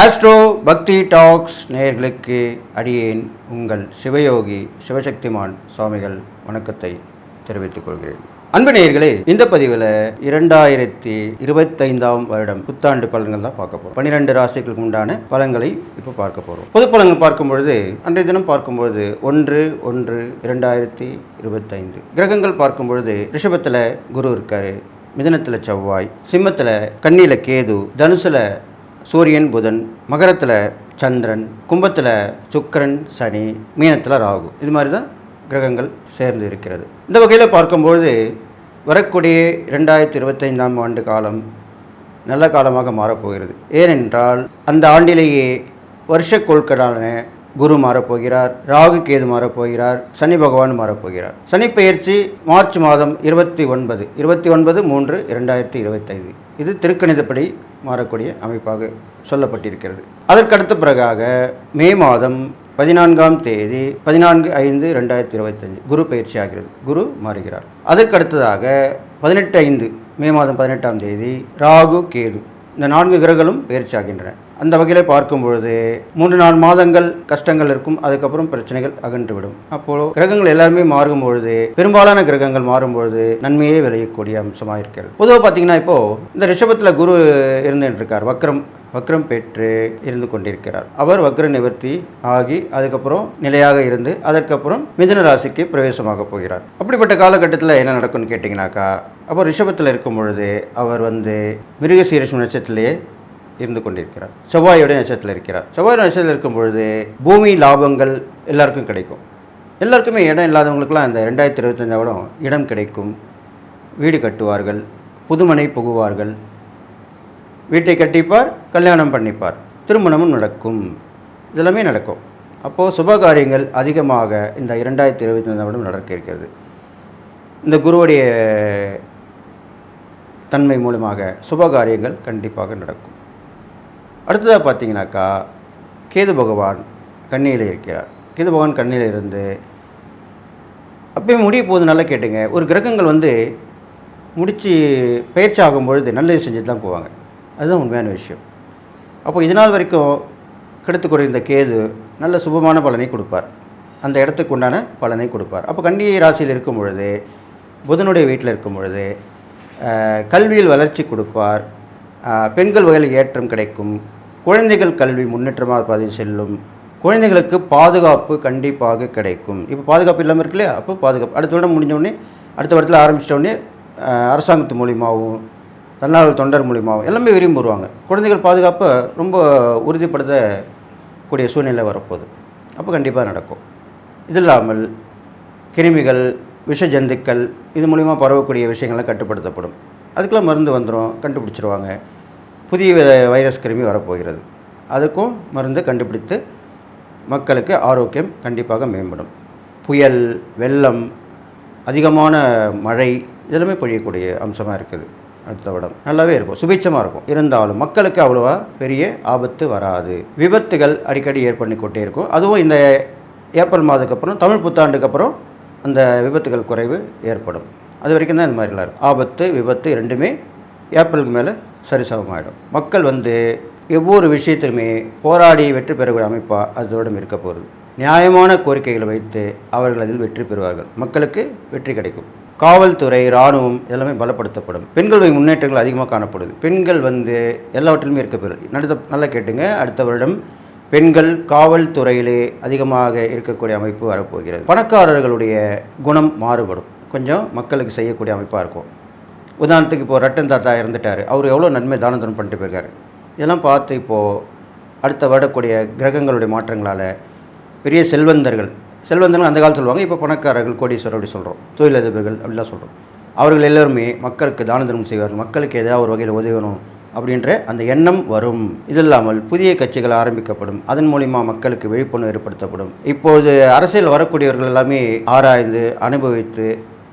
Astro பக்தி tax நேர்களுக்கு அடியேன் உங்கள் சிவயோகி சிவசக்திமான் சுவாமிகள் வணக்கத்தை தெரிவித்துக் கொள்கிறேன். அன்பு நேர்களே இந்த பதிவில் இரண்டாயிரத்தி இருபத்தைந்தாம் வருடம் புத்தாண்டு பலன்கள் தான் பார்க்க போகிறோம் பன்னிரெண்டு ராசிகளுக்கு உண்டான பலன்களை இப்போ பார்க்க போகிறோம் பொது பலன்கள் பார்க்கும் பொழுது அன்றைய தினம் பார்க்கும் பொழுது ஒன்று ஒன்று இரண்டாயிரத்தி இருபத்தைந்து. கிரகங்கள் பார்க்கும் பொழுது ரிஷபத்தில் குரு இருக்காரு மிதனத்தில் செவ்வாய் சிம்மத்தில் கண்ணியில் கேது தனுசில் சூரியன் புதன் மகரத்தில் சந்திரன் கும்பத்தில் சுக்கிரன் சனி மீனத்தில் ராகு. இது மாதிரி தான் கிரகங்கள் சேர்ந்து இருக்கிறது. இந்த வகையில் பார்க்கும்பொழுது வரக்கூடிய இரண்டாயிரத்தி இருபத்தைந்தாம் ஆண்டு காலம் நல்ல காலமாக மாறப்போகிறது. ஏனென்றால் அந்த ஆண்டிலேயே வருஷ கொள்கடான குரு மாறப்போகிறார் ராகு கேது மாறப்போகிறார் சனி பகவான் மாறப்போகிறார். சனி பெயர்ச்சி மார்ச் மாதம் இருபத்தி ஒன்பது இருபத்தி ஒன்பது மூன்று இரண்டாயிரத்தி இருபத்தைந்து. இது திருக்கணிதப்படி மாறக்கூடிய அமைப்பாக சொல்லப்பட்டிருக்கிறது. அதற்கடுத்த பிறகாக மே மாதம் பதினான்காம் தேதி பதினான்கு ஐந்து ரெண்டாயிரத்தி இருபத்தஞ்சு குரு பயிற்சி ஆகிறது. குரு மாறுகிறார். அதற்கடுத்ததாக பதினெட்டு ஐந்து மே மாதம் பதினெட்டாம் தேதி ராகு கேது இந்த நான்கு கிரகங்களும் பயிற்சி ஆகின்றன. அந்த வகையில் பார்க்கும் பொழுது மூன்று நாலு மாதங்கள் கஷ்டங்கள் இருக்கும் அதுக்கப்புறம் பிரச்சனைகள் அகன்றுவிடும். அப்போ கிரகங்கள் எல்லாருமே மாறும் பொழுது பெரும்பாலான கிரகங்கள் மாறும் பொழுது நன்மையே விளையக்கூடிய அம்சமாக இருக்கிறது பொதுவாக பார்த்தீங்கன்னா இப்போ இந்த ரிஷபத்தில் குரு இருந்துட்டு இருக்கார் வக்ரம் வக்ரம் பெற்று இருந்து கொண்டிருக்கிறார். அவர் வக்ர நிவர்த்தி ஆகி அதுக்கப்புறம் நிலையாக இருந்து அதற்கப்புறம் மிதுன ராசிக்கு பிரவேசமாக போகிறார். அப்படிப்பட்ட காலகட்டத்தில் என்ன நடக்கும்னு கேட்டிங்கனாக்கா அப்போ ரிஷபத்தில் இருக்கும் பொழுது அவர் வந்து மிருகசீரிஷம் நட்சத்திரத்திலேயே இருந்து கொண்டிருக்கிறார். செவ்வாயோட நட்சத்திரத்தில் இருக்கிறார். செவ்வாய் நட்சத்திரத்தில் இருக்கும் பொழுது பூமி லாபங்கள் எல்லாருக்கும் கிடைக்கும். எல்லாருக்குமே இடம் இல்லாதவங்களுக்கெல்லாம் இந்த ரெண்டாயிரத்தி இருபத்தஞ்சாவிடம் இடம் கிடைக்கும். வீடு கட்டுவார்கள் புதுமனை புகுவார்கள். வீட்டை கட்டிப்பார் கல்யாணம் பண்ணிப்பார். திருமணமும் நடக்கும். இதெல்லாமே நடக்கும். அப்போது சுபகாரியங்கள் அதிகமாக இந்த இரண்டாயிரத்தி இருபத்தி வருடம் நடக்க இருக்கிறது. இந்த குருவுடைய தன்மை மூலமாக சுபகாரியங்கள் கண்டிப்பாக நடக்கும். அடுத்ததாக பார்த்தீங்கன்னாக்கா கேது பகவான் கண்ணியில் இருக்கிறார். கேது பகவான் கண்ணியில் இருந்து அப்பயும் முடிய போது நல்லா கேட்டுங்க. ஒரு கிரகங்கள் வந்து முடித்து பயிற்சி ஆகும் பொழுது நல்லது செஞ்சுட்டு தான் போவாங்க. அதுதான் உண்மையான விஷயம். அப்போ இதனால் வரைக்கும் கெடுத்து குறைந்த கேது நல்ல சுபமான பலனை கொடுப்பார். அந்த இடத்துக்கு உண்டான பலனை கொடுப்பார். அப்போ கண்ணியை ராசியில் இருக்கும் பொழுது புதனுடைய வீட்டில் இருக்கும் பொழுது கல்வியில் வளர்ச்சி கொடுப்பார். பெண்கள் வகையில் ஏற்றம் கிடைக்கும். குழந்தைகள் கல்வி முன்னேற்றமாக பதிவு செல்லும். குழந்தைகளுக்கு பாதுகாப்பு கண்டிப்பாக கிடைக்கும். இப்போ பாதுகாப்பு இல்லாமல் இருக்குல்ல அப்போ பாதுகாப்பு. அடுத்த வருடம் முடிஞ்சோடனே அடுத்த வருடத்தில் ஆரம்பிச்சிட்டோடனே அரசாங்கத்து மூலியமாகவும் தன்னார்வல் தொண்டர் மூலியமாகவும் எல்லாமே விரும்பி வருவாங்க. குழந்தைகள் பாதுகாப்பை ரொம்ப உறுதிப்படுத்தக்கூடிய சூழ்நிலை வரப்போகுது. அப்போ கண்டிப்பாக நடக்கும். இது இல்லாமல் கிருமிகள் விஷ ஜந்துக்கள் இது மூலிமா பரவக்கூடிய விஷயங்கள்லாம் கட்டுப்படுத்தப்படும். அதுக்கெல்லாம் மருந்து வந்துடும் கண்டுபிடிச்சிருவாங்க. புதிய வைரஸ் கிருமி வரப்போகிறது. அதுக்கும் மருந்து கண்டுபிடித்து மக்களுக்கு ஆரோக்கியம் கண்டிப்பாக மேம்படும். புயல் வெள்ளம் அதிகமான மழை இதெல்லாமே பொழியக்கூடிய அம்சமாக இருக்குது அடுத்த விடம் நல்லாவே இருக்கும் சுபிட்சமாக இருக்கும். இருந்தாலும் மக்களுக்கு அவ்வளோவா பெரிய ஆபத்து வராது. விபத்துகள் அடிக்கடி ஏற்பண்ணிக்கொண்டே இருக்கும். அதுவும் இந்த ஏப்ரல் மாதத்துக்கு அப்புறம் தமிழ் புத்தாண்டுக்கு அப்புறம் அந்த விபத்துகள் குறைவு ஏற்படும். அது வரைக்கும் தான் இந்த மாதிரிலாம் இருக்கும். ஆபத்து விபத்து ரெண்டுமே ஏப்ரலுக்கு மேலே சரிசமமாயிடும். மக்கள் வந்து ஒவ்வொரு விஷயத்திலுமே போராடி வெற்றி பெறக்கூடிய அமைப்பாக அதோடும் இருக்க போகிறது நியாயமான கோரிக்கைகளை வைத்து அவர்கள் அதில் வெற்றி பெறுவார்கள். மக்களுக்கு வெற்றி கிடைக்கும். காவல்துறை இராணுவம் எல்லாமே பலப்படுத்தப்படும். பெண்களுடைய முன்னேற்றங்கள் அதிகமாக காணப்படுது. பெண்கள் வந்து எல்லாவற்றிலுமே இருக்க பெறும் நடத்த நல்லா கேட்டுங்க. அடுத்த வருடம் பெண்கள் காவல்துறையிலே அதிகமாக இருக்கக்கூடிய அமைப்பு வரப்போகிறது. பணக்காரர்களுடைய குணம் மாறுபடும். கொஞ்சம் மக்களுக்கு செய்யக்கூடிய அமைப்பாக இருக்கும். உதாரணத்துக்கு இப்போ ரட்டன் தாத்தா இறந்துட்டார். அவர் எவ்வளோ நன்மை தான தரம் பண்ணிட்டு போயிருக்காரு. இதெல்லாம் பார்த்து இப்போது அடுத்த வரக்கூடிய கிரகங்களுடைய மாற்றங்களால் பெரிய செல்வந்தர்கள் செல்வந்தர்கள் அந்த காலத்தில் சொல்லுவாங்க இப்போ பணக்காரர்கள் கோடீஸ்வரர் அப்படி சொல்கிறோம் தொழிலதிபர்கள் அப்படிலாம் சொல்கிறோம் அவர்கள் எல்லோருமே மக்களுக்கு தான தர்மம் செய்வார்கள். மக்களுக்கு ஏதாவது ஒரு வகையில் உதவணும் அப்படின்ற அந்த எண்ணம் வரும். இது இல்லாமல் புதிய கட்சிகள் ஆரம்பிக்கப்படும். அதன் மூலிமா மக்களுக்கு விழிப்புணர்வு ஏற்படுத்தப்படும். இப்போது அரசியல் வரக்கூடியவர்கள் எல்லாமே ஆராய்ந்து அனுபவித்து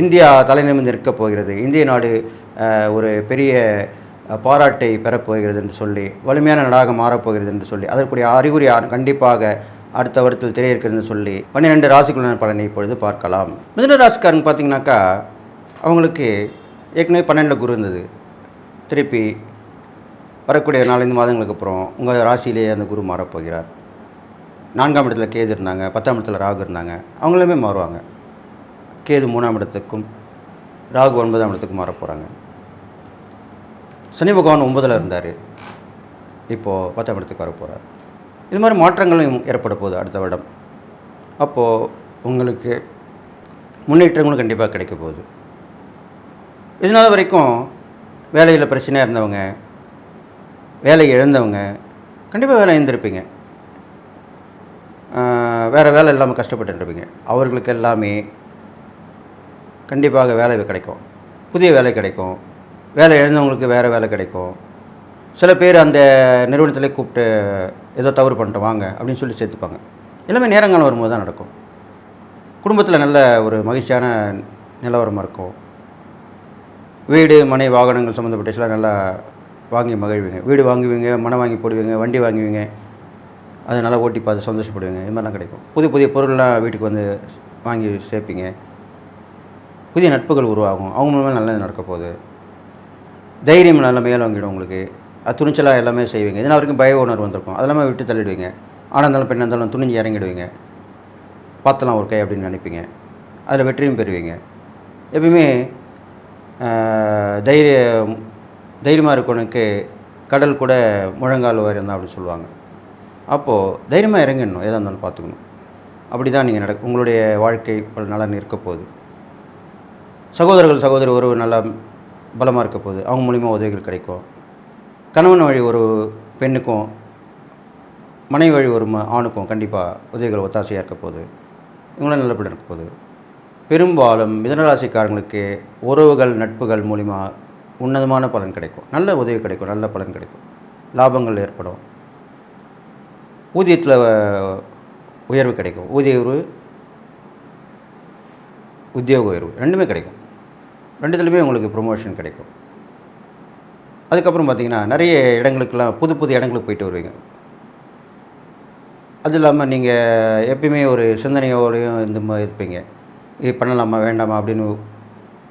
இந்தியா தலைநிமிந்து நிற்கப் போகிறது. இந்திய நாடு ஒரு பெரிய பாராட்டை பெறப்போகிறது என்று சொல்லி வலிமையான நாடாக மாறப்போகிறது என்று சொல்லி அதற்குரிய அறிகுறி கண்டிப்பாக அடுத்த வருடத்தில் தெரிய இருக்கிறதுன்னு சொல்லி பன்னிரெண்டு ராசிக்குள்ளான பலனை இப்பொழுது பார்க்கலாம். மிதுன ராசிக்காரங்க பார்த்தீங்கன்னாக்கா அவங்களுக்கு ஏற்கனவே பன்னெண்டில் குரு இருந்தது. திருப்பி வரக்கூடிய நாலஞ்சு மாதங்களுக்கு அப்புறம் உங்கள் ராசியிலேயே அந்த குரு மாறப்போகிறார் நான்காம் இடத்துல கேது இருந்தாங்க பத்தாம் இடத்துல ராகு இருந்தாங்க அவங்களுமே மாறுவாங்க. கேது மூணாம் இடத்துக்கும் ராகு ஒன்பதாம் இடத்துக்கும் மாற போகிறாங்க சனி பகவான் ஒன்பதில் இருந்தார். இப்போது பத்தாம் இடத்துக்கு வர போகிறார் இது மாதிரி மாற்றங்களும் ஏற்பட போகுது அடுத்த வருடம். அப்போது உங்களுக்கு முன்னேற்றங்களும் கண்டிப்பாக கிடைக்க போகுது. இதனால் வரைக்கும் வேலையில் பிரச்சனையாக இருந்தவங்க வேலை இழந்தவங்க கண்டிப்பாக வேலை இழந்திருப்பீங்க. வேறு வேலை இல்லாமல் கஷ்டப்பட்டு இருப்பீங்க. அவர்களுக்கு எல்லாமே கண்டிப்பாக வேலை கிடைக்கும். புதிய வேலை கிடைக்கும். வேலை எழுந்தவங்களுக்கு வேறு வேலை கிடைக்கும். சில பேர் அந்த நிறுவனத்திலே கூப்பிட்டு ஏதோ தவறு பண்ணிட்டு வாங்க அப்படின்னு சொல்லி சேர்த்துப்பாங்க. எல்லாமே நேரங்காலம் வரும்போது தான் நடக்கும். குடும்பத்தில் நல்ல ஒரு மகிழ்ச்சியான நிலவரமாக இருக்கும். வீடு மனை வாகனங்கள் சம்மந்தப்பட்ட சில நல்லா வாங்கி மகிழ்வீங்க. வீடு வாங்குவீங்க மனை வாங்கி போடுவீங்க வண்டி வாங்குவீங்க. அதை நல்லா ஓட்டி பார்த்து சந்தோஷப்படுவீங்க. இது மாதிரிலாம் கிடைக்கும். புதிய புதிய பொருள்லாம் வீட்டுக்கு வந்து வாங்கி சேர்ப்பீங்க. புதிய நட்புகள் உருவாகும். அவங்க மூலமாக நல்லது நடக்க போகுது. தைரியம் நல்ல மேல் வாங்கிடும் உங்களுக்கு. அது துணிச்சலாக எல்லாமே செய்வீங்க. இதனால் வரைக்கும் பய உணர்வு வந்திருக்கும். அதெல்லாமே விட்டு தள்ளிடுவீங்க. ஆணாக இருந்தாலும் பெண்ணாக இருந்தாலும் துணிஞ்சு இறங்கிடுவீங்க. பார்த்தலாம் ஒரு கை அப்படின்னு நினைப்பீங்க. அதில் வெற்றியும் பெறுவீங்க. எப்பயுமே தைரிய தைரியமாக இருக்கவனுக்கு கடல் கூட முழங்கால் உயரம் தான் அப்படின்னு சொல்லுவாங்க. அப்போது தைரியமாக இறங்கிடணும். எதாக இருந்தாலும் பார்த்துக்கணும் அப்படி தான் நீங்கள் நடக்க உங்களுடைய வாழ்க்கை பல நலன் இருக்க போகுது. சகோதரர்கள் சகோதரி உறவு நல்லா பலமாக இருக்க போகுது. அவங்க மூலிமா உதவிகள் கிடைக்கும். கணவன் வழி ஒரு பெண்ணுக்கும் மனைவி வழி ஒரு ஆணுக்கும் கண்டிப்பாக உதவிகள் ஒத்தாசையாக இருக்க போகுது. இவங்களும் நல்லபடியாக இருக்க போகுது. பெரும்பாலும் மிதனராசிக்காரங்களுக்கு உறவுகள் நட்புகள் மூலிமா உன்னதமான பலன் கிடைக்கும். நல்ல உதவி கிடைக்கும் நல்ல பலன் கிடைக்கும். லாபங்கள் ஏற்படும். ஊதியத்தில் உயர்வு கிடைக்கும். ஊதிய உயர்வு உத்தியோக உயர்வு ரெண்டுமே கிடைக்கும். ரெண்டுத்துலையுமே உங்களுக்கு ப்ரொமோஷன் கிடைக்கும். அதுக்கப்புறம் பார்த்தீங்கன்னா நிறைய இடங்களுக்கெல்லாம் புது புது இடங்களுக்கு போயிட்டு வருவீங்க. அது இல்லாமல் நீங்கள் எப்பயுமே ஒரு சிந்தனையோடையும் இந்த மாதிரி இருப்பீங்க. இது பண்ணலாமா வேண்டாமா அப்படின்னு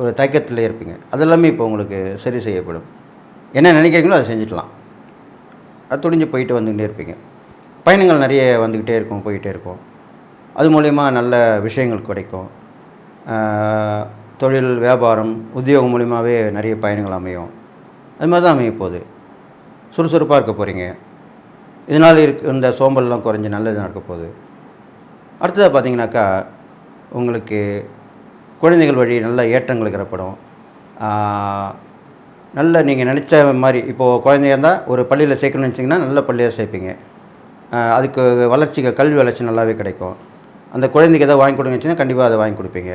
ஒரு தயக்கத்தில் இருப்பீங்க. அதெல்லாமே இப்போ உங்களுக்கு சரி செய்யப்படும். என்ன நினைக்கிறீங்களோ அதை செஞ்சுக்கலாம். அது துணிஞ்சு போயிட்டு வந்துக்கிட்டே இருப்பீங்க. பயணங்கள் நிறைய வந்துக்கிட்டே இருக்கும் போயிட்டே இருக்கும். அது மூலயமா நல்ல விஷயங்கள் கிடைக்கும். தொழில் வியாபாரம் உத்தியோகம் மூலியமாகவே நிறைய பயணங்கள் அமையும். அது மாதிரி தான் அமைய போகுது. சுறுசுறுப்பாக இருக்க போகிறீங்க இதனால் இருக்க இந்த சோம்பல்லாம் குறைஞ்சி நல்லது நடக்க போகுது. அடுத்ததாக பார்த்தீங்கன்னாக்கா உங்களுக்கு குழந்தைகள் வழி நல்ல ஏற்றங்கள் ஏற்படும். நல்ல நீங்கள் நினச்ச மாதிரி இப்போது குழந்தையா இருந்தால் ஒரு பள்ளியில் சேர்க்கணும்னு நினச்சிங்கன்னா நல்ல பள்ளியாக சேர்ப்பீங்க. அதுக்கு வளர்ச்சி கல்வி வளர்ச்சி நல்லாவே கிடைக்கும். அந்த குழந்தைக்கு எதாவது வாங்கி கொடுங்கன்னு வச்சுன்னா கண்டிப்பாக அதை வாங்கி கொடுப்பீங்க.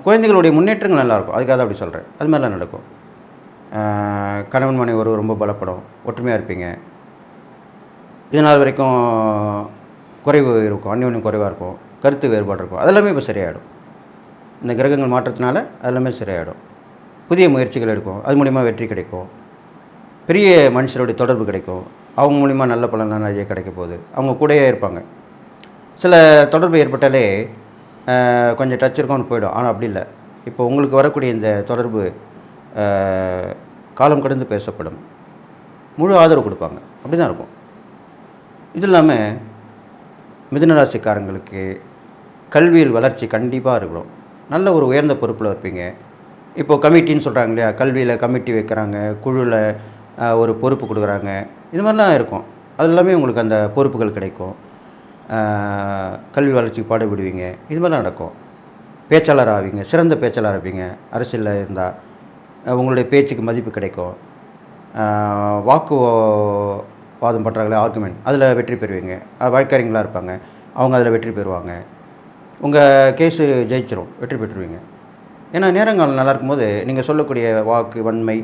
குழந்தைகளுடைய முன்னேற்றங்கள் நல்லாயிருக்கும். அதுக்காக தான் அப்படி சொல்கிறேன் அது மாதிரிலாம் நடக்கும். கணவன் மனைவி ஒரு ரொம்ப பலப்படும். ஒற்றுமையாக இருப்பீங்க. இதனால் வரைக்கும் குறைவு இருக்கும். அந்யோன்யம் குறைவாக இருக்கும். கருத்து வேறுபாடு இருக்கும். அதெல்லாமே இப்போ சரியாயிடும். இந்த கிரகங்கள் மாற்றத்தினால அதெல்லாமே சரியாயிடும். புதிய முயற்சிகள் எடுக்கும். அது மூலிமா வெற்றி கிடைக்கும். பெரிய மனுஷருடைய தொடர்பு கிடைக்கும். அவங்க மூலிமா நல்ல பலன்லாம் நிறைய கிடைக்க போகுது. அவங்க கூடயே இருப்பாங்க. சில தொடர்பு ஏற்பட்டாலே கொஞ்சம் டச் இருக்கும்னு போயிடும். ஆனால் அப்படி இல்லை. இப்போ உங்களுக்கு வரக்கூடிய இந்த தொடர்பு காலம் கடந்து பேசப்படும். முழு ஆதரவு கொடுப்பாங்க. அப்படி தான் இருக்கும். இது இல்லாமல் மிதுனராசிக்காரங்களுக்கு கல்வியில் வளர்ச்சி கண்டிப்பாக இருக்கணும். நல்ல ஒரு உயர்ந்த பொறுப்பில் இருப்பீங்க. இப்போ கமிட்டின்னு சொல்கிறாங்க இல்லையா? கல்வியில் கமிட்டி வைக்கிறாங்க. குழுவில் ஒரு பொறுப்பு கொடுக்குறாங்க. இது மாதிரிலாம் இருக்கும். அது எல்லாமே உங்களுக்கு அந்த பொறுப்புகள் கிடைக்கும். கல்வி வளர்ச்சிக்கு பாடுபடுவீங்க. இது மாதிரிலாம் நடக்கும். பேச்சாளர் ஆவீங்க. சிறந்த பேச்சாளர் ஆவீங்க அரசியலில் இருந்தால் உங்களுடைய பேச்சுக்கு மதிப்பு கிடைக்கும். வாக்கு வாதம் பண்ணுறாங்களே ஆர்குமெண்ட் அதில் வெற்றி பெறுவீங்க. வழக்கறிஞர்களாக இருப்பாங்க. அவங்க அதில் வெற்றி பெறுவாங்க. உங்கள் கேஸு ஜெயிச்சிரும். வெற்றி பெற்றுருவீங்க. ஏன்னா நேரங்காலம் நல்லா இருக்கும்போது நீங்கள் சொல்லக்கூடிய வாக்கு வன்மை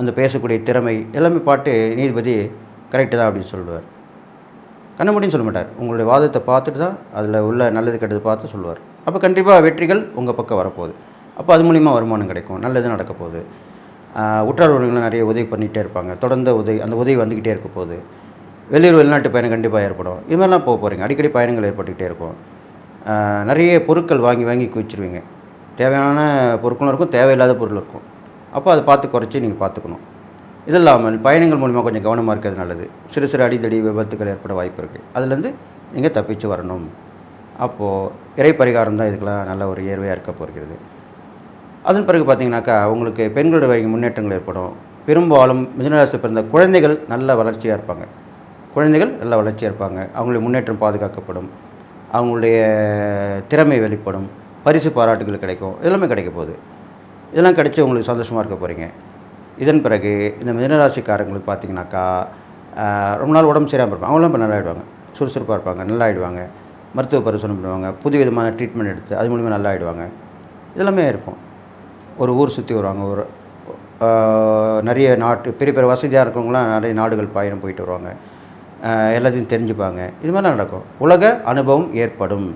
அந்த பேசக்கூடிய திறமை எல்லாமே பாட்டு நீதிபதி கரெக்டு தான் அப்படின்னு சொல்லுவார். கண்ணமுடின்னு சொல்ல மாட்டார். உங்களுடைய வாதத்தை பார்த்துட்டு தான் அதில் உள்ள நல்லது கெட்டது பார்த்து சொல்லுவார். அப்போ கண்டிப்பாக வெற்றிகள் உங்கள் பக்கம் வரப்போகுது. அப்போ அது மூலிமா வருமானம் கிடைக்கும் நல்லது நடக்க போகுது. ஆஹ் உற்றார் உறவினர்கள் நிறைய உதவி பண்ணிகிட்டே இருப்பாங்க. தொடர்ந்து உதவி அந்த உதவி வந்துக்கிட்டே இருக்க போகுது. வெளியூர் வெளிநாட்டு பயணம் கண்டிப்பாக ஏற்படும். இது மாதிரிலாம் போக போகிறீங்க அடிக்கடி பயணங்கள் ஏற்பட்டுக்கிட்டே இருக்கும். நிறைய பொருட்கள் வாங்கி வாங்கி குவிச்சிருவீங்க. தேவையான பொருட்களும் இருக்கும் தேவையில்லாத பொருள் இருக்கும். அப்போ அதை பார்த்து குறைச்சி நீங்கள் பார்த்துக்கணும். இது இல்லாமல் பயணங்கள் மூலிமா கொஞ்சம் கவனமாக இருக்கிறது நல்லது. சிறு சிறு அடிதடி விபத்துகள் ஏற்பட வாய்ப்பு இருக்குது அதுலேருந்து நீங்கள் தப்பிச்சு வரணும். அப்போது இறை பரிகாரம் தான் இதுக்கெல்லாம் நல்ல ஒரு ஏர்வையாக இருக்க போகிறது. அதன் பிறகு பார்த்தீங்கன்னாக்கா உங்களுக்கு பெண்களோட வகை முன்னேற்றங்கள் ஏற்படும். பெரும்பாலும் மிதனராசி பிறந்த குழந்தைகள் நல்ல வளர்ச்சியாக இருப்பாங்க. குழந்தைகள் நல்ல வளர்ச்சியாக இருப்பாங்க. அவங்களுடைய முன்னேற்றம் பாதுகாக்கப்படும். அவங்களுடைய திறமை வெளிப்படும். பரிசு பாராட்டுகள் கிடைக்கும். எல்லாமே கிடைக்க போகுது. இதெல்லாம் கிடைச்சி உங்களுக்கு சந்தோஷமாக இருக்க போகிறீங்க இதன் பிறகு இந்த மிதனராசிக்காரங்களுக்கு பார்த்தீங்கன்னாக்கா ரொம்ப நாள் உடம்பு சரியாமல் இருப்பாங்க. அவங்களாம் இப்போ நல்லாயிடுவாங்க. சுறுசுறுப்பாக இருப்பாங்க நல்லா ஆயிடுவாங்க மருத்துவ பரிசோதனை பண்ணுவாங்க. புது விதமான ட்ரீட்மெண்ட் எடுத்து அது மூலிமா நல்லா ஆயிடுவாங்க இதெல்லாமே இருக்கும். ஒரு ஊர் சுற்றி வருவாங்க. ஒரு நிறைய நாட்டு பெரிய பெரிய வசதியாக இருக்கிறவங்களாம் நிறைய நாடுகள் பயணம் போயிட்டு வருவாங்க. எல்லாத்தையும் தெரிஞ்சுப்பாங்க. இது மாதிரிலாம் நடக்கும். உலக அனுபவம் ஏற்படும்.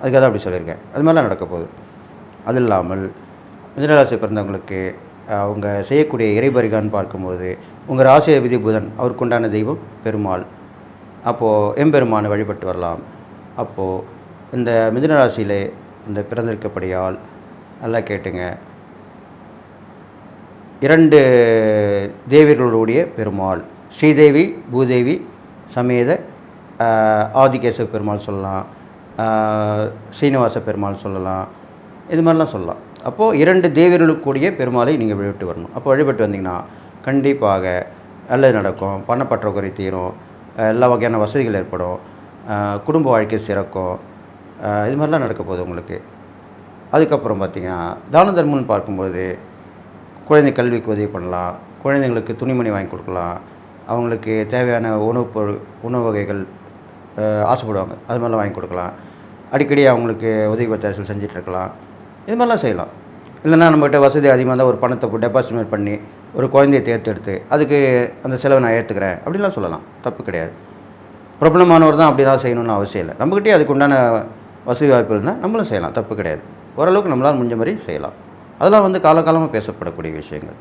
அதுக்காக தான் அப்படி சொல்லியிருக்கேன். அது மாதிரிலாம் நடக்க போகுது. அது இல்லாமல் மிதனராசி பிறந்தவங்களுக்கு அவங்க செய்யக்கூடிய இறைபரிகான்னு பார்க்கும்போது உங்கள் ராசி அதிபதி புதன் அவருக்குண்டான தெய்வம் பெருமாள். அப்போது எம்பெருமானை வழிபட்டு வரலாம். அப்போது இந்த மிதுன ராசியில் இந்த பிறந்திருக்கப்படியால் நல்லா கேட்டுங்க. இரண்டு தேவிகளுடைய பெருமாள் ஸ்ரீதேவி பூதேவி சமேத ஆதிகேச ஆதிகேசவ பெருமாள் சொல்லலாம் ஸ்ரீனிவாச பெருமாள் சொல்லலாம் இது மாதிரிலாம் சொல்லலாம். அப்போது இரண்டு தேவிகளுக்கு பெருமாளை நீங்கள் வழிபட்டு வரணும். அப்போ வழிபட்டு வந்தீங்கன்னா கண்டிப்பாக நல்லது நடக்கும். பணப்பற்றாக்குறை தீரும். எல்லா வகையான வசதிகள் ஏற்படும். குடும்ப வாழ்க்கை சிறக்கும். இது மாதிரிலாம் நடக்க போகுது உங்களுக்கு. அதுக்கப்புறம் பார்த்தீங்கன்னா தான தர்மம்னு பார்க்கும்போது குழந்தை கல்விக்கு உதவி பண்ணலாம். குழந்தைங்களுக்கு துணிமணி வாங்கி கொடுக்கலாம். அவங்களுக்கு தேவையான உணவுப் பொருள் உணவு வகைகள் ஆசைப்படுவாங்க. அது மாதிரிலாம் வாங்கி கொடுக்கலாம். அடிக்கடி அவங்களுக்கு உதவி பத்தாசல் செஞ்சிட்ருக்கலாம் இது மாதிரிலாம் செய்யலாம். இல்லைன்னா நம்மகிட்ட வசதி அதிகமாக இருந்தால் ஒரு பணத்தை டெபாசிட் பண்ணி ஒரு குழந்தையை தேர்ந்தெடுத்து அதுக்கு அந்த செலவை நான் ஏற்றுக்கிறேன் அப்படிலாம் சொல்லலாம். தப்பு கிடையாது. பிரபலமானவர் தான் அப்படி தான் செய்யணும்னு அவசியம் இல்லை. நம்மகிட்டயே அதுக்கு உண்டான வசதி வாய்ப்பு இருந்தால் நம்மளும் செய்யலாம். தப்பு கிடையாது. ஓரளவுக்கு நம்மளால் முடிஞ்ச மாதிரி செய்யலாம். அதெல்லாம் வந்து காலகாலமாக பேசப்படக்கூடிய விஷயங்கள்.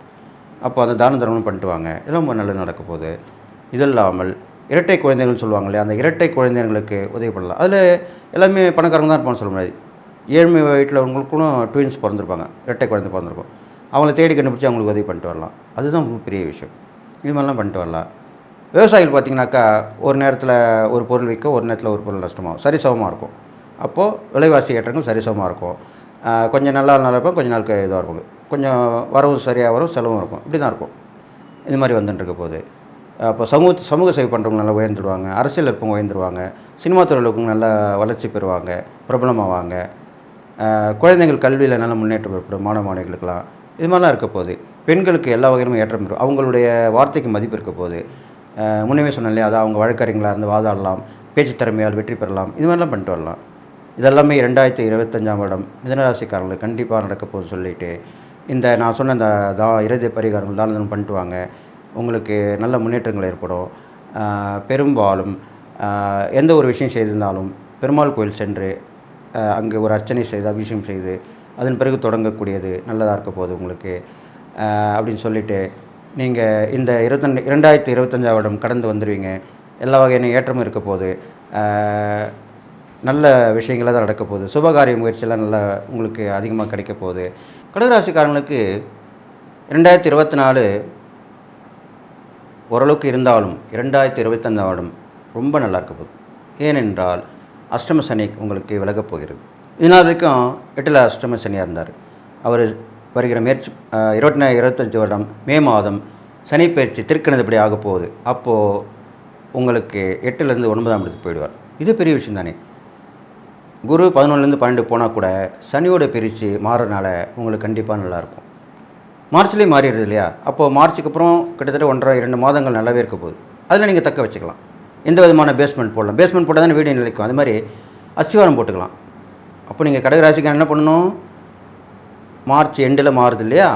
அப்போ அந்த தான தர்மம் பண்ணிட்டு வாங்க. இதெல்லாம் ரொம்ப நல்லது நடக்க போகுது. இது இல்லாமல் இரட்டை குழந்தைகள்னு சொல்லுவாங்க இல்லையா? அந்த இரட்டை குழந்தைங்களுக்கு உதவி பண்ணலாம். அதில் எல்லாமே பணக்காரங்க தான் இருப்பான்னு சொல்ல முடியாது. ஏழ்மை வீட்டில் அவங்களுக்கும் ட்வின்ஸ் பிறந்திருப்பாங்க இரட்டை குழந்தை பிறந்திருக்கும். அவங்கள தேடி கண்டுபிடிச்சி அவங்களுக்கு உதவி பண்ணிட்டு வரலாம். அதுதான் ரொம்ப பெரிய விஷயம். இது மாதிரிலாம் பண்ணிட்டு வரலாம். விவசாயிகள் பார்த்தீங்கன்னாக்கா ஒரு நேரத்தில் ஒரு பொருள் விற்கும் ஒரு நேரத்தில் ஒரு பொருள் நஷ்டமாகும். சரிசமமாக இருக்கும். அப்போது விலைவாசி ஏற்றங்கள் சரிசமமாக இருக்கும். கொஞ்சம் நல்லா நல்லா இருக்கும் கொஞ்சம் நாளுக்கு இதாக இருக்கும். கொஞ்சம் வரவும் சரியாக வரும் செலவும் இருக்கும். இப்படி தான் இருக்கும். இது மாதிரி வந்துட்டுருக்க போகுது. அப்போ சமூக சமூக சேவை பண்ணுறவங்க நல்லா உயர்ந்துடுவாங்க. அரசியல் இருப்பவங்க உயர்ந்துருவாங்க சினிமா துறையில் இருக்கவங்க நல்லா வளர்ச்சி பெறுவாங்க பிரபலமாவாங்க. குழந்தைகள் கல்வியில் நல்ல முன்னேற்றம் ஏற்படும் மாணவ மாணவிகளுக்கெல்லாம். இது மாதிரிலாம் இருக்க போகுது பெண்களுக்கு எல்லா வகையிலும் ஏற்றம் இருக்கும் அவங்களுடைய வார்த்தைக்கு மதிப்பு இருக்க போகுது முன்னே சொன்னேன் இல்லையா அதான் அவங்க வழக்கறிஞர்களாக இருந்து வாதாடலாம் பேச்சு திறமையால் வெற்றி பெறலாம் இது மாதிரிலாம் பண்ணிட்டு வரலாம். இதெல்லாமே ரெண்டாயிரத்தி இருபத்தஞ்சாம் வருடம் மிதனராசிக்காரங்களுக்கு கண்டிப்பாக நடக்க போகுது சொல்லிவிட்டு இந்த நான் சொன்ன இந்த தா இறுதி பரிகாரங்கள் தானம் பண்ணிட்டு வாங்க. உங்களுக்கு நல்ல முன்னேற்றங்கள் ஏற்படும். பெரும்பாலும் எந்த ஒரு விஷயம் செய்திருந்தாலும் பெருமாள் கோயில் சென்று அங்கே ஒரு அர்ச்சனை செய்து அபிஷேகம் செய்து அதன் பிறகு தொடங்கக்கூடியது நல்லதாக இருக்க போகுது உங்களுக்கு. அப்படின்னு சொல்லிட்டு நீங்கள் இந்த இருபத்தஞ்சு இரண்டாயிரத்தி இருபத்தஞ்சாம் வருடம் கடந்து வந்துடுவீங்க எல்லா வகையான ஏற்றமும் இருக்க போகுது. நல்ல விஷயங்களாக தான் நடக்க போகுது. சுபகாரிய முயற்சியெல்லாம் நல்லா உங்களுக்கு அதிகமாக கிடைக்க போகுது. கடகராசிக்காரங்களுக்கு ரெண்டாயிரத்தி இருபத்தி நாலு ஓரளவுக்கு இருந்தாலும் இரண்டாயிரத்தி இருபத்தஞ்சாம் வருடம் ரொம்ப நல்லா இருக்க போகுது. ஏனென்றால் அஷ்டம சனி உங்களுக்கு விலகப் போகிறது. இது நாள் வரைக்கும் எட்டில் அஷ்டம சனியாக இருந்தார். அவர் வருகிற மேற்சி இருபத்தி இருபத்தஞ்சி வருடம் மே மாதம் சனி பயிற்சி திருக்கணிதப்படி ஆக போகுது. அப்போது உங்களுக்கு எட்டுலேருந்து ஒன்பதாம் இடத்துக்கு போயிடுவார். இது பெரிய விஷயம் தானே. குரு பதினொன்றுலேருந்து பன்னெண்டு போனால் கூட சனியோட பிரித்து மாறனால உங்களுக்கு கண்டிப்பாக நல்லாயிருக்கும். மார்ச்லேயே மாறிடுது இல்லையா? அப்போது மார்ச்சுக்கு அப்புறம் கிட்டத்தட்ட ஒன்றரை இரண்டு மாதங்கள் நல்லாவே இருக்க போகுது. அதில் நீங்கள் தக்க வச்சுக்கலாம். எந்த விதமான பேஸ்மெண்ட் போடலாம். பேஸ்மெண்ட் போட்டால் தானே வீடு நிலைக்கும். அது மாதிரி அஸ்திவாரம் போட்டுக்கலாம். அப்போ நீங்கள் கடகராசிக்கு என்ன பண்ணணும்? மார்ச் எண்டில் மாறுது இல்லையா?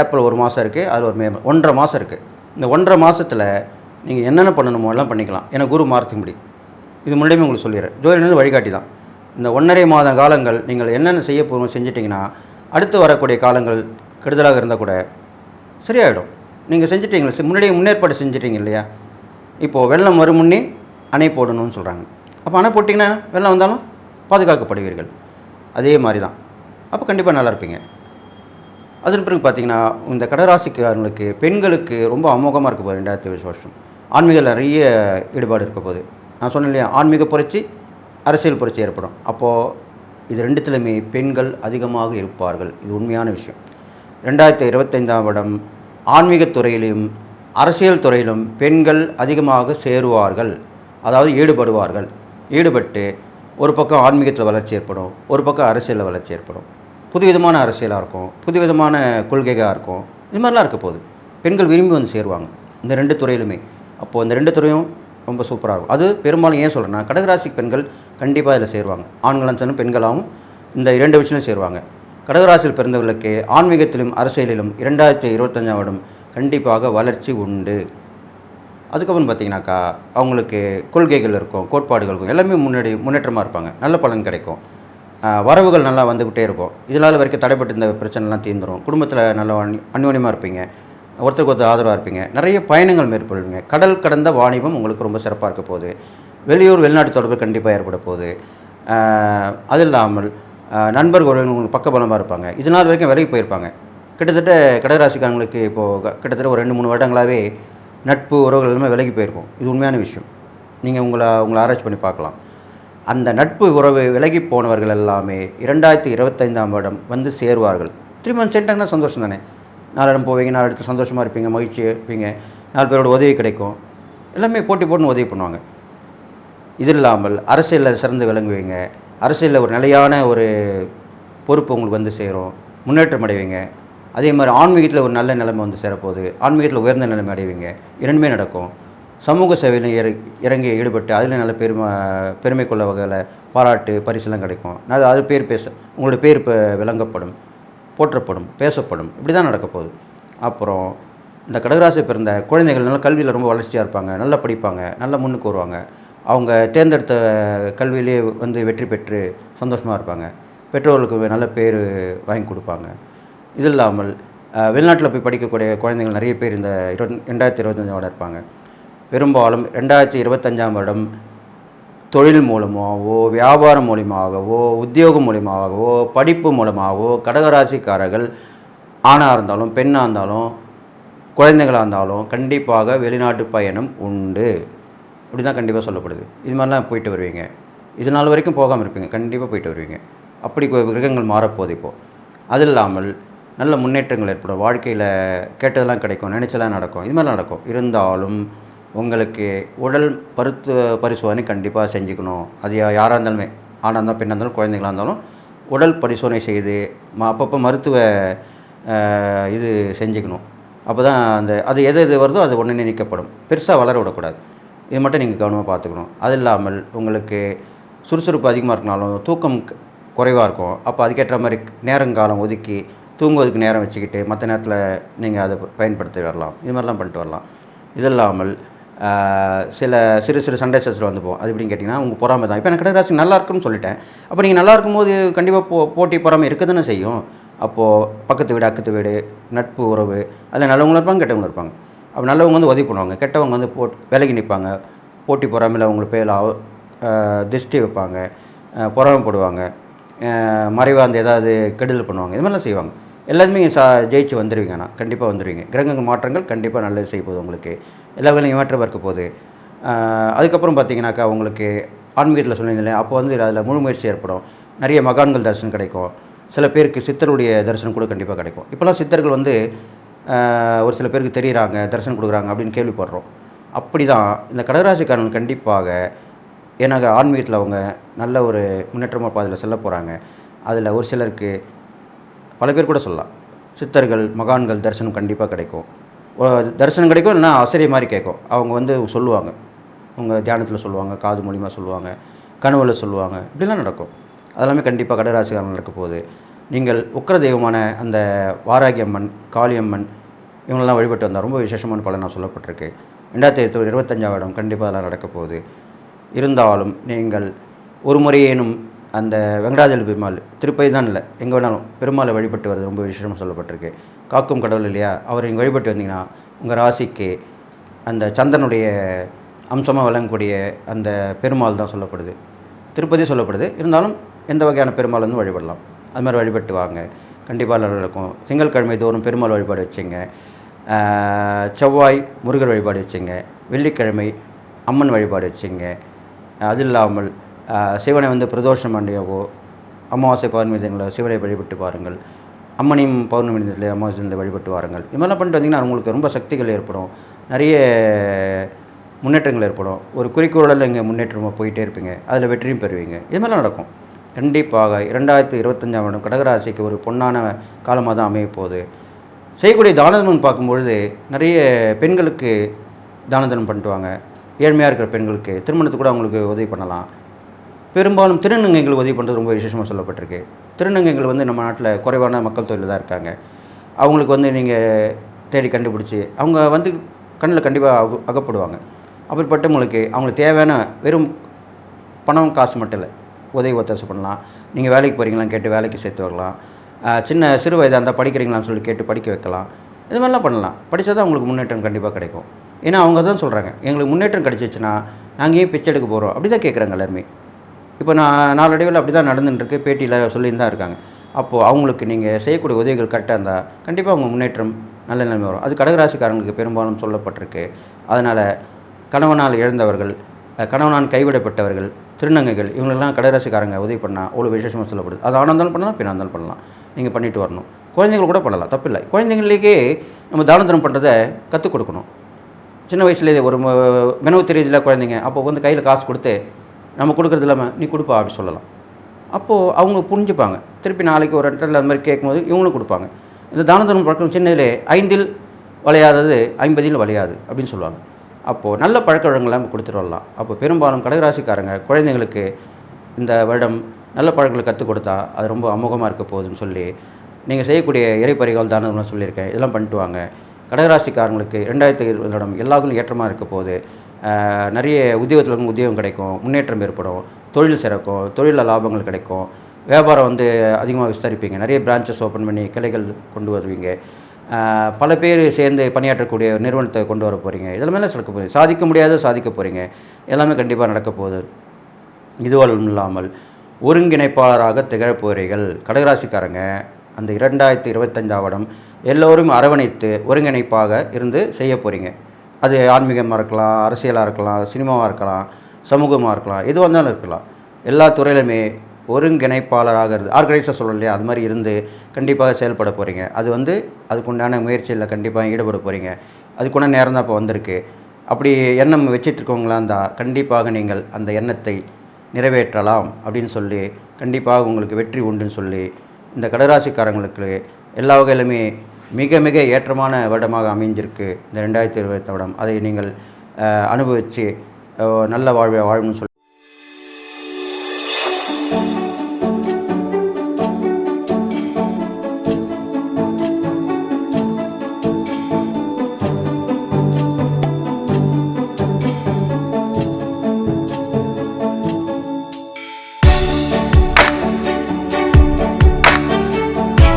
ஏப்ரல் ஒரு மாதம் இருக்குது அதில் ஒரு மே ஒன்றரை மாதம் இருக்குது இந்த ஒன்றரை மாதத்தில் நீங்கள் என்னென்ன பண்ணணுமோ எல்லாம் பண்ணிக்கலாம். ஏன்னா குரு மாறத்துக்கு முடி இது முன்னாடியுமே உங்களுக்கு சொல்லிடுறேன். ஜோதிடர் வழிகாட்டி தான் இந்த ஒன்றரை மாத காலங்கள் நீங்கள் என்னென்ன செய்ய போகணும் செஞ்சிட்டிங்கன்னா அடுத்து வரக்கூடிய காலங்கள் கெடுதலாக இருந்தால் கூட சரியாயிடும். நீங்கள் செஞ்சிட்டீங்களா சரி, முன்னாடியே முன்னேற்பாடு செஞ்சிட்டீங்க இல்லையா? இப்போது வெள்ளம் வரும் முன்னே அணை போடணும்னு சொல்கிறாங்க அப்போ அணை போட்டிங்கன்னா வெள்ளம் வந்தாலும் பாதுகாக்கப்படுவீர்கள். அதே மாதிரி தான் அப்போ கண்டிப்பாக நல்லா இருப்பீங்க. அதன் பிறகு பார்த்தீங்கன்னா இந்த கடராசிக்காரங்களுக்கு பெண்களுக்கு ரொம்ப அமோகமாக இருக்க போகுது ரெண்டாயிரத்தி வருஷம். ஆன்மீக நிறைய ஈடுபாடு இருக்க போகுது. நான் சொன்னேன் இல்லையா ஆன்மீக புரட்சி அரசியல் புரட்சி ஏற்படும். அப்போது இது ரெண்டுத்துலையுமே பெண்கள் அதிகமாக இருப்பார்கள். இது உண்மையான விஷயம். ரெண்டாயிரத்தி இருபத்தைந்தாம் வருடம் ஆன்மீகத் துறையிலையும் அரசியல் துறையிலும் பெண்கள் அதிகமாக சேருவார்கள் அதாவது ஈடுபடுவார்கள். ஈடுபட்டு ஒரு பக்கம் ஆன்மீகத்தில் வளர்ச்சி ஏற்படும் ஒரு பக்கம் அரசியலில் வளர்ச்சி ஏற்படும். புதுவிதமான அரசியலாக இருக்கும் புதுவிதமான கொள்கைகளாக இருக்கும். இது மாதிரிலாம் இருக்க போகுது. பெண்கள் விரும்பி வந்து சேருவாங்க இந்த ரெண்டு துறையிலுமே. அப்போது இந்த ரெண்டு துறையும் ரொம்ப சூப்பராக இருக்கும். அது பெரும்பாலும் ஏன் சொல்கிறேன்னா கடகராசி பெண்கள் கண்டிப்பாக இதில் சேருவாங்க. ஆண்களும் சரி பெண்களாகவும் இந்த இரண்டு விஷயம் சேருவாங்க. கடகராசியில் பிறந்தவர்களுக்கு ஆன்மீகத்திலும் அரசியலிலும் இரண்டாயிரத்தி இருபத்தஞ்சாம் வருடம் கண்டிப்பாக வளர்ச்சி உண்டு. அதுக்கப்புறம் பார்த்தீங்கன்னாக்கா அவங்களுக்கு கொள்கைகள் இருக்கும் கோட்பாடுகள் இருக்கும் எல்லாமே முன்னாடி முன்னேற்றமாக இருப்பாங்க. நல்ல பலன் கிடைக்கும். வரவுகள் நல்லா வந்துக்கிட்டே இருக்கும். இதனால் வரைக்கும் தடைப்பட்டு இந்த பிரச்சனைலாம் தீர்ந்துடும் குடும்பத்தில் நல்ல அந்நி- அந்யோன்யமாக இருப்பீங்க. ஒருத்தருக்கு ஒருத்தர் ஆதரவாக இருப்பீங்க. நிறைய பயணங்கள் மேற்கொள்வீங்க. கடல் கடந்த வாணிபம் உங்களுக்கு ரொம்ப சிறப்பாக இருக்க போகுது. வெளியூர் வெளிநாட்டு தொடர்பு கண்டிப்பாக ஏற்பட போகுது. அது இல்லாமல் நண்பர்கள் உங்களுக்கு பக்கபலமாக இருப்பாங்க. இது நாள் வரைக்கும் விலைக்கு போயிருப்பாங்க. கிட்டத்தட்ட கடகராசிக்காரங்களுக்கு இப்போது கிட்டத்தட்ட ஒரு ரெண்டு மூணு வருடங்களாகவே நட்பு உறவுகள் எல்லாமே விலகி போயிருக்கும். இது உண்மையான விஷயம். நீங்கள் உங்களை உங்களை ஆராய்ச்சி பண்ணி பார்க்கலாம். அந்த நட்பு உறவு விலகி போனவர்கள் எல்லாமே இரண்டாயிரத்தி இருபத்தைந்தாம் வருடம் வந்து சேருவார்கள். த்ரீ மந்த்ஸ் சென்றாங்கன்னா சந்தோஷம் தானே? நாளிடம் போவீங்க நாலு இடத்துல சந்தோஷமாக இருப்பீங்க மகிழ்ச்சி இருப்பீங்க நாலு பேரோட உதவி கிடைக்கும். எல்லாமே போட்டி போட்டு உதவி பண்ணுவாங்க. இது இல்லாமல் அரசியலில் சிறந்து விளங்குவீங்க. அரசியலில் ஒரு நிலையான ஒரு பொறுப்பு உங்களுக்கு வந்து சேரும். முன்னேற்றம் அடைவீங்க. அதே மாதிரி ஆன்மீகத்தில் ஒரு நல்ல நிலைமை வந்து சேரப்போகுது. ஆன்மீகத்தில் உயர்ந்த நிலைமை அடைவீங்க. இரண்டுமே நடக்கும். சமூக சேவையில் இற இறங்கி ஈடுபட்டு அதில் நல்ல பெருமை பெருமை கொள்ள வகையில் பாராட்டு பரிசுலாம் கிடைக்கும். அது அது பேர் பேச உங்களோட பேர் இப்போ விளங்கப்படும் போற்றப்படும் பேசப்படும். இப்படி தான் நடக்க போகுது. அப்புறம் இந்த கடகராசி பிறந்த குழந்தைகள் நல்ல கல்வியில் ரொம்ப வளர்ச்சியாக இருப்பாங்க. நல்லா படிப்பாங்க. நல்லா முன்னுக்கு வருவாங்க. அவங்க தேர்ந்தெடுத்த கல்வியிலே வந்து வெற்றி பெற்று சந்தோஷமாக இருப்பாங்க. பெற்றோர்களுக்கு நல்ல பேர் வாங்கி கொடுப்பாங்க. இது இல்லாமல் வெளிநாட்டில் போய் படிக்கக்கூடிய குழந்தைகள் நிறைய பேர் இந்த இருபத் ரெண்டாயிரத்தி இருபத்தஞ்சோட இருப்பாங்க. பெரும்பாலும் ரெண்டாயிரத்தி இருபத்தஞ்சாம் வருடம் தொழில் மூலமாகவோ வியாபாரம் மூலியமாகவோ உத்தியோகம் மூலியமாகவோ படிப்பு மூலமாகவோ கடகராசிக்காரர்கள் ஆணாக இருந்தாலும் பெண்ணாக இருந்தாலும் குழந்தைகளாக இருந்தாலும் கண்டிப்பாக வெளிநாட்டு பயணம் உண்டு. அப்படி தான் கண்டிப்பாக சொல்லப்படுது. இது மாதிரிலாம் போயிட்டு வருவீங்க. இது நாள் வரைக்கும் போகாமல் இருப்பீங்க. கண்டிப்பாக போயிட்டு வருவீங்க. அப்படி கிரகங்கள் மாறப்போகுது இப்போது அது இல்லாமல் நல்ல முன்னேற்றங்கள் ஏற்படும். வாழ்க்கையில் கேட்டதெல்லாம் கிடைக்கும் நினைச்சதெல்லாம் நடக்கும். இது மாதிரி நடக்கும். இருந்தாலும் உங்களுக்கு உடல் பருத்து பரிசோதனை கண்டிப்பாக செஞ்சுக்கணும். அது யா- யாராக இருந்தாலுமே ஆணாக இருந்தாலும் பெண்ணாக இருந்தாலும் குழந்தைங்களாக இருந்தாலும் உடல் பரிசோதனை செய்து ம அப்பப்போ மருத்துவ இது செஞ்சுக்கணும். அப்போ தான் அந்த அது எது எது வருதோ அது ஒன்று நீக்கப்படும். பெருசாக வளர விடக்கூடாது. இது மட்டும் நீங்கள் கவனமாக பார்த்துக்கணும். அது இல்லாமல் உங்களுக்கு சுறுசுறுப்பு அதிகமாக இருக்கனாலும் தூக்கம் குறைவாக இருக்கும். அப்போ அதுக்கேற்ற மாதிரி நேரங்காலம் ஒதுக்கி தூங்குவதுக்கு நேரம் வச்சுக்கிட்டு மற்ற நேரத்தில் நீங்கள் அதை பயன்படுத்தி வரலாம். இது மாதிரிலாம் பண்ணிட்டு வரலாம். இது இல்லாமல் சில சிறு சிறு சண்டை சச்சரவு வந்து போகும். அது எப்படின்னு கேட்டிங்கன்னா உங்கள் பொறாமை தான். இப்போ எனக்கு கடகராசி நல்லா இருக்குன்னு சொல்லிட்டேன். அப்போ நீங்கள் நல்லா இருக்கும்போது கண்டிப்பாக போ போட்டி பொறாமை இருக்க தானே செய்யும். அப்போது பக்கத்து வீடு அக்கத்து வீடு நட்பு உறவு அதில் நல்லவங்களும் இருப்பாங்க கெட்டவங்களும் இருப்பாங்க. அப்போ நல்லவங்க வந்து உதவி பண்ணுவாங்க. கெட்டவங்க வந்து போட் விலகி நிற்பாங்க. போட்டி பொறாமையில் அவங்களுக்கு பேர் திருஷ்டி வைப்பாங்க. பொறாமை போடுவாங்க. மறைவாக அந்த ஏதாவது கெடுதல் பண்ணுவாங்க. இது மாதிரிலாம் செய்வாங்க. எல்லாத்துமே சா ஜெயிச்சு வந்துடுவீங்க ஆனால் கண்டிப்பாக வந்துடுவீங்க கிரகங்கள் மாற்றங்கள் கண்டிப்பாக நல்லது செய்ய போகுது உங்களுக்கு. எல்லா வகையிலும் ஏற்றம் இருக்க போகுது. அதுக்கப்புறம் பார்த்தீங்கன்னாக்கா உங்களுக்கு ஆன்மீகத்தில் சொன்னீங்க அப்போ வந்து அதில் முழு முயற்சி ஏற்படும். நிறைய மகான்கள் தரிசனம் கிடைக்கும். சில பேருக்கு சித்தருடைய தரிசனம் கூட கண்டிப்பாக கிடைக்கும். இப்போலாம் சித்தர்கள் வந்து ஒரு சில பேருக்கு தெரிகிறாங்க தரிசனம் கொடுக்குறாங்க அப்படின்னு கேள்விப்படுறோம். அப்படி தான் இந்த கடகராசிக்காரன் கண்டிப்பாக ஏன்னாக்க ஆன்மீகத்தில் அவங்க நல்ல ஒரு முன்னேற்றமாக பாதையில் செல்ல போகிறாங்க அதில் ஒரு சிலருக்கு பல பேர் கூட சொல்லலாம். சித்தர்கள் மகான்கள் தரிசனம் கண்டிப்பாக கிடைக்கும். தரிசனம் கிடைக்கும் இல்லைனா ஆசிரியர் மாதிரி கேட்கும். அவங்க வந்து சொல்லுவாங்க. உங்கள் தியானத்தில் சொல்லுவாங்க காது மூலிமா சொல்லுவாங்க கனவுல சொல்லுவாங்க. இப்படிலாம் நடக்கும். அதெல்லாமே கண்டிப்பாக கடகராசிகாரன் நடக்க போகுது. நீங்கள் உக்கர தெய்வமான அந்த வாராகி அம்மன் காளியம்மன் இவங்களெல்லாம் வழிபட்டு வந்தால் ரொம்ப விசேஷமான பலன் நான் சொல்லப்பட்டிருக்கு. ரெண்டாயிரத்தி இருபத்தஞ்சாவது இடம் கண்டிப்பாக அதெல்லாம் நடக்க போகுது. இருந்தாலும் நீங்கள் ஒரு முறையேனும் அந்த வெங்கடாஜல பெருமாள் திருப்பதி தான் இல்லை. எங்கே வேணாலும் பெருமாளை வழிபட்டு வர்றது ரொம்ப விசேஷமாக சொல்லப்பட்டிருக்கு. காக்கும் கடவுள் இல்லையா? அவர் நீங்கள் வழிபட்டு வந்தீங்கன்னா உங்கள் ராசிக்கு அந்த சந்திரனுடைய அம்சமாக விளங்கக்கூடிய அந்த பெருமாள் தான் சொல்லப்படுது. திருப்பதி சொல்லப்படுது. இருந்தாலும் எந்த வகையான பெருமாள் வந்து வழிபடலாம். அது மாதிரி வழிபட்டு வாங்க. கண்டிப்பாக நல்லா இருக்கும். திங்கட்கிழமை தோறும் பெருமாள் வழிபாடு வச்சுங்க. செவ்வாய் முருகர் வழிபாடு வச்சுங்க. வெள்ளிக்கிழமை அம்மன் வழிபாடு வச்சுங்க. அது இல்லாமல் சிவனை வந்து பிரதோஷம் பண்ணியாவோ அமாவாசை பௌர்ணமி தினங்களில் சிவனை வழிபட்டு பாருங்கள் அம்மனையும் பௌர்ணமி தினத்தில் அமாவாசை தினத்தில் வழிபட்டு வாருங்கள். இது மாதிரிலாம் பண்ணிட்டு வந்தீங்கன்னா உங்களுக்கு ரொம்ப சக்திகள் ஏற்படும். நிறைய முன்னேற்றங்கள் ஏற்படும். ஒரு குறிக்கோளில் இங்கே முன்னேற்றமாக போயிட்டே இருப்பீங்க. அதில் வெற்றியும் பெறுவீங்க. இது மாதிரிலாம் நடக்கும். கண்டிப்பாக இரண்டாயிரத்தி இருபத்தஞ்சாம் ஆண்டு கடகராசிக்கு ஒரு பொன்னான காலமாக தான் அமையப்போகுது. செய்யக்கூடிய தானதனம் பார்க்கும்பொழுது நிறைய பெண்களுக்கு தானதனம் பண்ணிட்டு பண்ணிட்டுவாங்க ஏழ்மையாக இருக்கிற பெண்களுக்கு திருமணத்துக்கு கூட அவங்களுக்கு உதவி பண்ணலாம். பெரும்பாலும் திருநங்கைகள் உதவி பண்ணுறது ரொம்ப விசேஷமாக சொல்லப்பட்டிருக்கு. திருநங்கைகள் வந்து நம்ம நாட்டில் குறைவான மக்கள் தொழில் தான் இருக்காங்க. அவங்களுக்கு வந்து நீங்கள் தேடி கண்டுபிடிச்சி அவங்க வந்து கண்ணில் கண்டிப்பாக அக அகப்படுவாங்க. அப்படிப்பட்டவங்களுக்கு அவங்களுக்கு தேவையான வெறும் பணம் காசு மட்டும் இல்லை. உதவி ஒத்தாசை பண்ணலாம். நீங்கள் வேலைக்கு போகிறீங்களான்னு கேட்டு வேலைக்கு சேர்த்து வரலாம். சின்ன சிறு வயதாக இருந்தால் படிக்கிறீங்களான்னு சொல்லி கேட்டு படிக்க வைக்கலாம். இது மாதிரிலாம் பண்ணலாம். படித்தா தான் அவங்களுக்கு முன்னேற்றம் கண்டிப்பாக கிடைக்கும். ஏன்னா அவங்க தான் சொல்கிறாங்க எங்களுக்கு முன்னேற்றம் கிடைச்சிச்சுன்னா நாங்கள் ஏன் பிச்சை எடுக்க போகிறோம் அப்படி தான் கேட்குறாங்க எல்லாருமே. இப்போ நான் நாளடைவில் அப்படி தான் நடந்துட்டுருக்கு. பேட்டியில் சொல்லின்னு தான் இருக்காங்க. அப்போது அவங்களுக்கு நீங்கள் செய்யக்கூடிய உதவிகள் கரெக்டாக இருந்தால் கண்டிப்பாக அவங்க முன்னேற்றம் நல்ல நிலைமை வரும். அது கடகராசிக்காரங்களுக்கு பெரும்பாலும் சொல்லப்பட்டிருக்கு. அதனால் கணவனால் இழந்தவர்கள் கணவனால் கைவிடப்பட்டவர்கள் திருநங்கைகள் இவங்களெல்லாம் கடகராசிக்காரங்க உதவி பண்ணால் அவ்வளோ விசேஷமாக சொல்லப்படுது. அது ஆனந்தாலும் இருந்தாலும் பண்ணலாம் பெண்ணாக இருந்தாலும் பண்ணலாம். நீங்கள் பண்ணிட்டு வரணும். குழந்தைகள் கூட பண்ணலாம் தப்பில்லை. குழந்தைங்களுக்கே நம்ம தான தர்மம் பண்ணுறதை கற்றுக் கொடுக்கணும். சின்ன வயசுலேயே ஒரு ம- மெனவு தெரியுதுல குழந்தைங்க. அப்போ வந்து கையில் காசு கொடுத்து நம்ம கொடுக்குறது இல்லாமல் நீ கொடுப்பா அப்படி சொல்லலாம். அப்போது அவங்க புரிஞ்சுப்பாங்க. திருப்பி நாளைக்கு ஒரு இடத்துல அது மாதிரி கேட்கும்போது இவங்களும் கொடுப்பாங்க. இந்த தான தர்மம் பழக்கம் சின்னதிலே ஐந்தில் வளையாதது ஐம்பதில் வளையாது அப்படின்னு சொல்லுவாங்க. அப்போது நல்ல பழக்க வழக்கங்களை நம்ம கொடுத்துட்டு வரலாம். அப்போ பெரும்பாலும் கடகராசிக்காரங்க குழந்தைங்களுக்கு இந்த வருடம் நல்ல பழக்கங்களை கற்றுக் கொடுத்தா அது ரொம்ப அமோகமாக இருக்க போகுதுன்னு சொல்லி நீங்கள் செய்யக்கூடிய இறைப்பறிகள் தானம்லாம் சொல்லியிருக்கேன். இதெல்லாம் பண்ணிட்டு வாங்க. கடகராசிக்காரங்களுக்கு ரெண்டாயிரத்தி இருபது வருடம் எல்லாருக்கும் ஏற்றமாக இருக்க போகுது. நிறைய உத்தியோகத்தில் உத்தியோகம் கிடைக்கும் முன்னேற்றம் ஏற்படும் தொழில் சிறக்கும் தொழிலில் லாபங்கள் கிடைக்கும். வியாபாரம் வந்து அதிகமாக விஸ்தரிப்பீங்க. நிறைய பிரான்ச்சஸ் ஓப்பன் பண்ணி கிளைகள் கொண்டு வருவீங்க. பல பேர் சேர்ந்து பணியாற்றக்கூடிய நிறுவனத்தை கொண்டு வர போகிறீங்க இதெல்லாமே மேலே நடக்க போகுது சாதிக்க முடியாத சாதிக்க போகிறீங்க எல்லாமே கண்டிப்பாக நடக்க போகுது. இதுவரும் இல்லாமல் ஒருங்கிணைப்பாளராக திகழப் போகிறீர்கள் கடகராசிக்காரங்க அந்த இரண்டாயிரத்தி இருபத்தஞ்சாவடம் எல்லோரும் அரவணைத்து ஒருங்கிணைப்பாக இருந்து செய்ய போகிறீங்க அது ஆன்மீகமாக இருக்கலாம் அரசியலாக இருக்கலாம் சினிமாவாக இருக்கலாம் சமூகமாக இருக்கலாம் எதுவாக இருந்தாலும் இருக்கலாம். எல்லா துறையிலுமே ஒருங்கிணைப்பாளராக இருந்து ஆர்கனைசர் இல்லையா அது மாதிரி இருந்து கண்டிப்பாக செயல்பட போகிறீங்க அது வந்து அதுக்குண்டான முயற்சியில் கண்டிப்பாக ஈடுபட போகிறீங்க அதுக்குண்டான நேரம் தான் இப்போ வந்திருக்கு. அப்படி எண்ணம் வச்சிட்ருக்கவங்களா இருந்தால் கண்டிப்பாக நீங்கள் அந்த எண்ணத்தை நிறைவேற்றலாம் அப்படின்னு சொல்லி கண்டிப்பாக உங்களுக்கு வெற்றி உண்டுன்னு சொல்லி இந்த கடராசிக்காரங்களுக்கு எல்லா வகையிலுமே மிக மிக ஏற்றமான வருடமாக அமைஞ்சிருக்கு இந்த ரெண்டாயிரத்தி இருபத்தி வருடம். அதை நீங்கள் அனுபவித்து நல்ல வாழ்வை வாழணும்னு சொல்லி